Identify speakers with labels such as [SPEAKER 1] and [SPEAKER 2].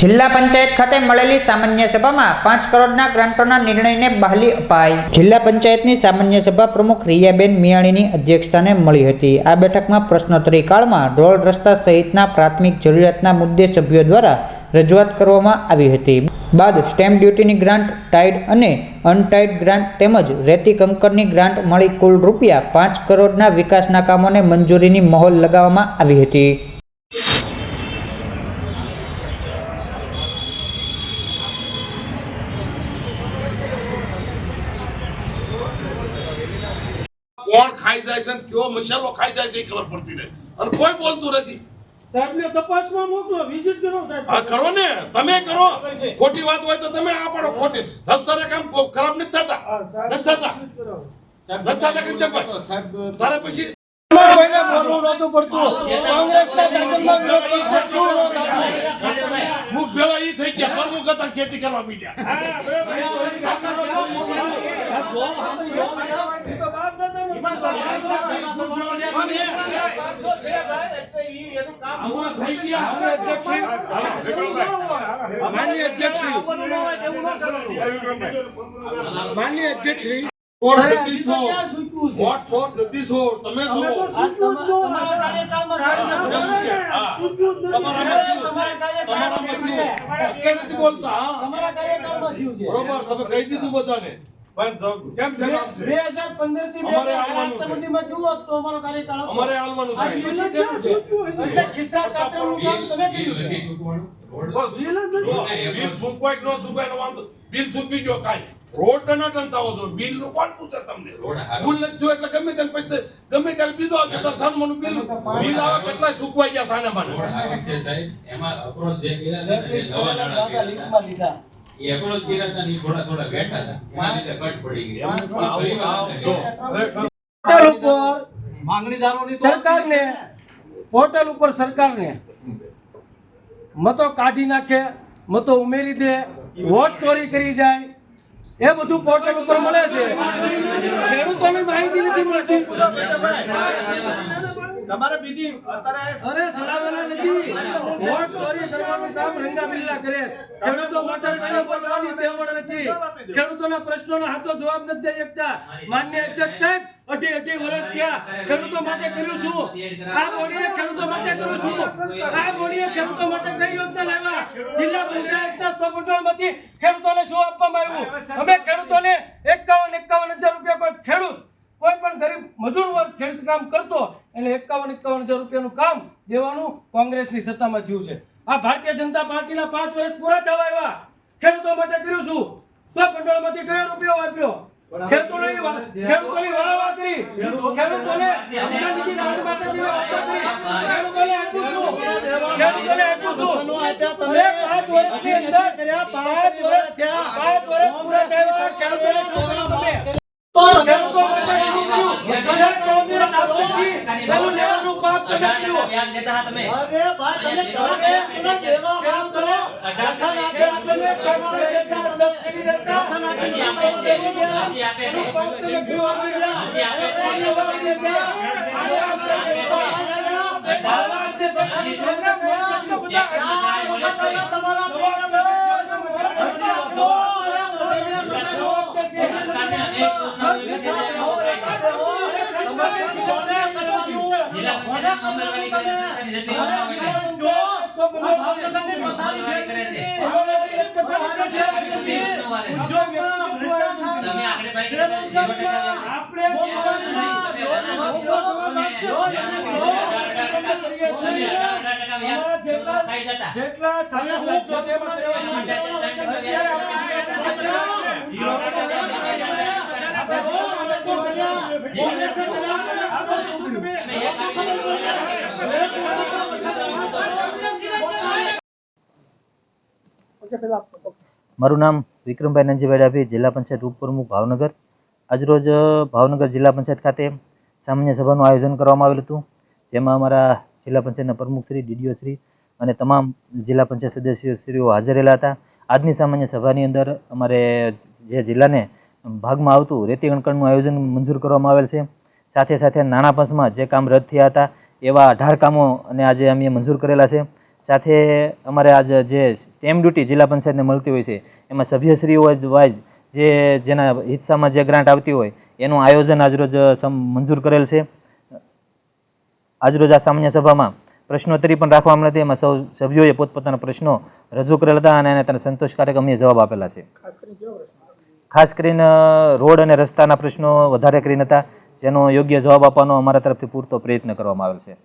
[SPEAKER 1] જિલ્લા પંચાયત ખાતે મળેલી સામાન્ય સભામાં પાંચ કરોડના ગ્રાન્ટોના નિર્ણયને બહાલી અપાઈ. જિલ્લા પંચાયતની સામાન્ય સભા પ્રમુખ રિયાબેન મિયાણીની અધ્યક્ષતાને મળી હતી. આ બેઠકમાં પ્રશ્નોત્તરી કાળમાં રોડ રસ્તા સહિતના પ્રાથમિક જરૂરિયાતના મુદ્દે સભ્યો દ્વારા રજૂઆત કરવામાં આવી હતી. બાદ સ્ટેમ્પ ડ્યુટીની ગ્રાન્ટ ટાઈડ અને અનટાઈડ ગ્રાન્ટ તેમજ રેતી કંકરની ગ્રાન્ટ મળી કુલ રૂપિયા પાંચ કરોડના વિકાસના કામોને મંજૂરીની મહોલ લગાવવામાં આવી હતી.
[SPEAKER 2] કોણ ખાઈ જાય છે ને કયો મસાલો ખાઈ જાય છે એ ખબર પડતી નથી. અને કોઈ બોલતું નથી.
[SPEAKER 3] સાહેબને તપાસમાં મોકલો વિઝિટ કરો સાહેબ.
[SPEAKER 2] આ કરો ને. તમે કરો. ખોટી વાત હોય તો તમે આ પાડો ખોટી. રસ્તાના કામ ખરાબ નથી થતા.
[SPEAKER 3] હા, સાહેબ.
[SPEAKER 2] નથી થતા. નથી થતા કેમ છે ભાઈ? તારે પછી
[SPEAKER 4] કોઈને બોલવું નહોતું પડતું કોંગ્રેસના શાસનમાં વિરોધ પક્ષને શું ન થતું?
[SPEAKER 2] મુખ ભેળા ઈ થઈ ગયા પ્રમુખ હતા ખેતી કરવા મીડ્યા
[SPEAKER 3] હા, બરાબર. એ
[SPEAKER 4] હજી
[SPEAKER 2] છો? વોટ ફોર છો? તમે છો.
[SPEAKER 4] તમારા કાર્યકાળમાં
[SPEAKER 3] નથી.
[SPEAKER 4] તમારા
[SPEAKER 2] નથી બોલતા?
[SPEAKER 4] તમારા કાર્યકાળમાં થયું છે.
[SPEAKER 2] બરોબર તમે કહી દીધું બધાને. કેમ છે નામ છે?
[SPEAKER 4] હજાર પંદરથી
[SPEAKER 2] અમારે આવવાનું છે.
[SPEAKER 4] આઠ સુધીમાં જુઓ તો અમારો કાર્યકાળ
[SPEAKER 2] અમારે હાલવાનું છે.
[SPEAKER 4] દિવસે થયું છે. એટલે ખિસ્સા કાતરનું કામ તમે કર્યું છે.
[SPEAKER 3] બિલ
[SPEAKER 2] કે ન ચૂકવાય વાંધો. બિલ ચૂકવી ગયો કાંઈ. રોડ ટનાટન થવો જોઈએ બિલનું કોણ પૂછે તમને? બિલ નથી જો એટલે ગમે ત્યારે પછી ગમે ત્યારે બીજો આવશે તો સાનમાનું બિલ બિલ આવે કેટલા સુકવાઈ ગયા સાને માને.
[SPEAKER 5] છે સાહેબ. એમાં અપ્રોચ જે કર્યા ને, એ નવા નાણા
[SPEAKER 4] લીધા.
[SPEAKER 5] એ અપ્રોચ કર્યા હતા ને થોડા થોડા બેઠા હતા. એના લીધે કટ પડી ગઈ.
[SPEAKER 2] આવું
[SPEAKER 5] ફરી વાર
[SPEAKER 2] આવું
[SPEAKER 5] નથી
[SPEAKER 2] જો,
[SPEAKER 5] કર્યા.
[SPEAKER 2] ખરેખર
[SPEAKER 4] પોર્ટલ ઉપર સરકારને પોર્ટલ ઉપર સરકારને મતો કાઢી નાખે મતો ઉમેરી દે વોટ ચોરી કરી જાય એ બધું પોર્ટલ ઉપર મળે છે. ખેડૂતોને માહિતી નથી મળતી.
[SPEAKER 6] તમારે બીજી અત્યારે
[SPEAKER 4] અરે સડાવેલા નથી. વોટ ચોરી કરવાનું કામ રંગાબિલ્લા કરે ખેડૂતો વોટર કાર્ડ કરવાની તેવડ નથી. ખેડૂતોના પ્રશ્નોનો હાથો જવાબ નથી દઈ શકતા. માન્ય અધ્યક્ષ સાહેબ અઢી અઢી વર્ષ થયા. ખેડૂતો માટે કર્યું શું? આ બોડીએ ખેડૂતો માટે કર્યું શું? આ બોડીએ ખેડૂતો માટે કઈ યોજના લાવ્યા? જિલ્લા પંચાયતના સબમંડળમાંથી ખેડૂતોને શું આપવામાં આવ્યું? અમે ખેડૂતોને એકાવન એકાવન હજાર રૂપિયા કોઈ ખેડૂત, કોઈ પણ ગરીબ મજૂર વર્ગ ખેડૂત કામ કરતો એટલે એકાવન એકાવન હજાર રૂપિયાનું કામ દેવાનું કોંગ્રેસની સત્તામાં થયું છે. આ ભારતીય જનતા પાર્ટીના પાંચ વર્ષ પૂરા થવા આવ્યા. ખેડૂતો માટે કર્યું શું? સ્વમંડળમાંથી કયો રૂપિયો વાપર્યો? ખેડૂતોની ખેડૂતોની વાહ કરી ખેડૂતોને અનાજની દાળ માટે જે વાપરવા કરી, ખેડૂતોને આપું છું ખેડૂતોને આપ્યું શું અરે પાંચ વર્ષની અંદર પાંચ વર્ષ પાંચ વર્ષ પૂરા થયા ખેડૂતોને શું કર્યું તમે ખેડૂતો માટે શું કર્યું? બધા કોંગ્રેસ આપતી પેલું લેવાનું પાપ તમે
[SPEAKER 6] અરે ભાઈ તમે કરો કે તમે દેવા કામ કરો
[SPEAKER 4] ખેડૂતોને કામ કરે દેતા, સબસિડી દેતા, એનું પાપ તમે કર્યું આપી ગયા. અરે કોઈને વળી દેતા. આને આપણે દેતા. આવા જે સબસિડી દેતા, કોઈ કેટલો બધા
[SPEAKER 6] તમારા
[SPEAKER 4] જવાબ દો. જવાબ દો. જવાબ દેશે. જેટલા સારા રાજ્યો છે એમાં રહેવાનું છે. અત્યારે આપણી
[SPEAKER 7] મારું નામ વિક્રમભાઈ નંજીભાઈ ડાભી, જિલ્લા પંચાયત ઉપપ્રમુખ ભાવનગર. આજરોજ ભાવનગર જિલ્લા પંચાયત ખાતે સામાન્ય સભાનું આયોજન કરવામાં આવેલું હતું. જેમાં અમારા જિલ્લા પંચાયતના પ્રમુખશ્રી ડીડીઓ શ્રી અને તમામ જિલ્લા પંચાયત સદસ્યશ્રીઓ હાજર રહેલા હતા. આજની સામાન્ય સભાની અંદર અમારે જે જિલ્લાને ભાગમાં આવતું રેતી કણકણનું આયોજન મંજૂર કરવામાં આવેલ છે. સાથે સાથે નાણાં પંચમાં જે કામ રદ થયા હતા, એવા અઢાર કામો અને આજે અમે મંજૂર કરેલા છે. સાથે અમારે આજ જે સ્ટેમ્પ ડ્યુટી જિલ્લા પંચાયતને મળતી હોય છે એમાં સભ્યશ્રીઓ વાઇઝ જે જેના હિસ્સામાં જે ગ્રાન્ટ આવતી હોય એનું આયોજન આજરોજ સમ- મંજૂર કરેલ છે. આજરોજ આ સામાન્ય સભામાં પ્રશ્નોત્તરી પણ રાખવામાં હતી એમાં સૌ સભ્યોએ પોતપોતાના પ્રશ્નો રજૂ કરેલા હતા અને એને તેને સંતોષકારક અમને જવાબ આપેલા છે. ખાસ કરીને રોડ અને રસ્તાના પ્રશ્નો વધારે કરીને હતા જેનો યોગ્ય જવાબ આપવાનો અમારા તરફથી પૂરતો પ્રયત્ન કરવામાં આવેલ છે.